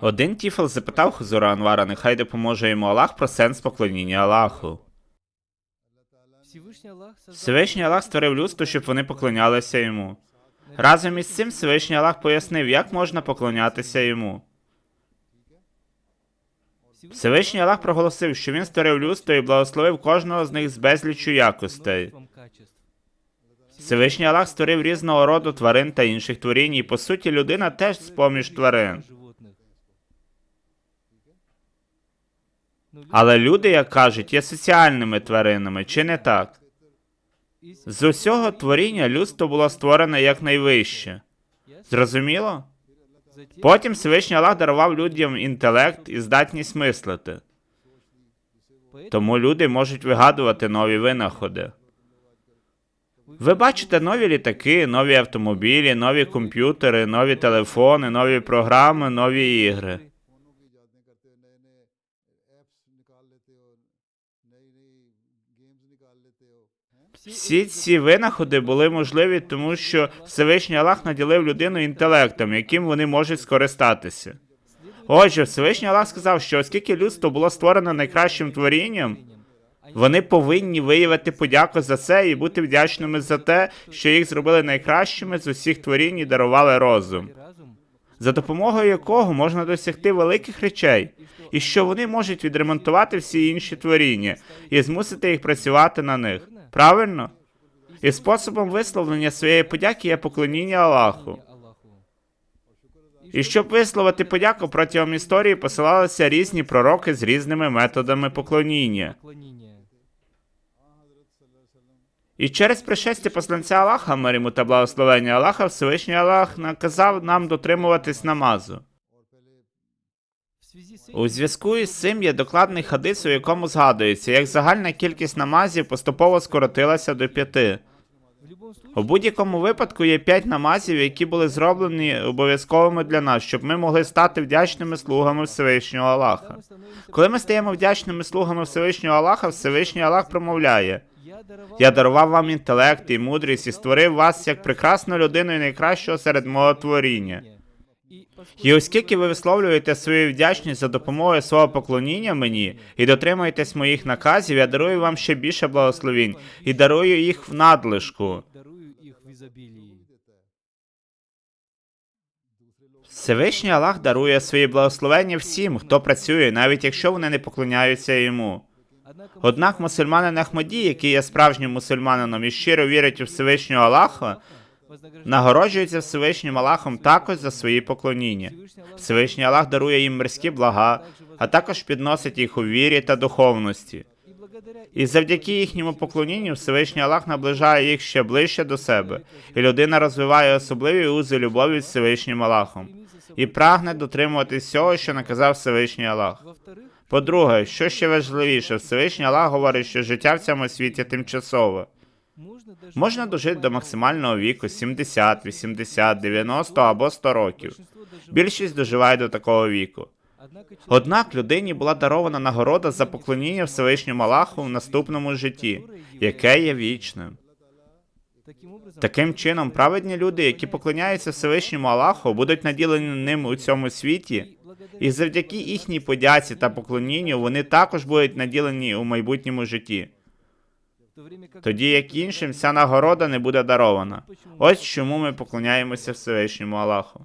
Один Тіфл запитав Хузура Анвара, нехай допоможе йому Аллах про сенс поклоніння Аллаху. Всевишній Аллах створив людство, щоб вони поклонялися йому. Разом із цим Всевишній Аллах пояснив, як можна поклонятися йому. Всевишній Аллах проголосив, що він створив людство і благословив кожного з них з безліччю якостей. Всевишній Аллах створив різного роду тварин та інших творінь, і по суті людина теж з-поміж тварин. Але люди, як кажуть, є соціальними тваринами, чи не так? З усього творіння людство було створене якнайвище. Зрозуміло? Потім Всевишній Аллах дарував людям інтелект і здатність мислити. Тому люди можуть вигадувати нові винаходи. Ви бачите нові літаки, нові автомобілі, нові комп'ютери, нові телефони, нові програми, нові ігри. Всі ці винаходи були можливі, тому що Всевишній Аллах наділив людину інтелектом, яким вони можуть скористатися. Отже, Всевишній Аллах сказав, що оскільки людство було створено найкращим творінням, вони повинні виявити подяку за це і бути вдячними за те, що їх зробили найкращими з усіх творінь і дарували розум, за допомогою якого можна досягти великих речей, і що вони можуть відремонтувати всі інші творіння і змусити їх працювати на них. Правильно? І способом висловлення своєї подяки є поклоніння Аллаху. І щоб висловити подяку протягом історії посилалися різні пророки з різними методами поклоніння. І через пришестя посланця Аллаха, мир йому та благословення Аллаха, Всевишній Аллах наказав нам дотримуватись намазу. У зв'язку із цим є докладний хадис, у якому згадується, як загальна кількість намазів поступово скоротилася до п'яти. У будь-якому випадку є п'ять намазів, які були зроблені обов'язковими для нас, щоб ми могли стати вдячними слугами Всевишнього Аллаха. Коли ми стаємо вдячними слугами Всевишнього Аллаха, Всевишній Аллах промовляє: Я дарував вам інтелект і мудрість і створив вас як прекрасну людину і найкращого серед мого творіння. І оскільки ви висловлюєте свою вдячність за допомогою свого поклоніння мені і дотримуєтесь моїх наказів, я дарую вам ще більше благословінь і дарую їх в надлишку. Всевишній Аллах дарує свої благословення всім, хто працює, навіть якщо вони не поклоняються йому. Однак мусульманин Ахмаді, який є справжнім мусульманином і щиро вірить у Всевишнього Аллаха, нагороджується Всевишнім Аллахом також за свої поклоніння. Всевишній Аллах дарує їм мирські блага, а також підносить їх у вірі та духовності. І завдяки їхньому поклонінню Всевишній Аллах наближає їх ще ближче до себе, і людина розвиває особливі узи любові з Всевишнім Аллахом і прагне дотримуватись всього, що наказав Всевишній Аллах. По-друге, що ще важливіше, Всевишній Аллах говорить, що життя в цьому світі тимчасове. Можна дожити до максимального віку 70, 80, 90 або 100 років. Більшість доживає до такого віку. Однак людині була дарована нагорода за поклоніння Всевишньому Аллаху в наступному житті, яке є вічним. таким чином, праведні люди, які поклоняються Всевишньому Аллаху, будуть наділені ним у цьому світі, і завдяки їхній подяці та поклонінню вони також будуть наділені у майбутньому житті, тоді як іншим ця нагорода не буде дарована. Ось чому ми поклоняємося Всевишньому Аллаху.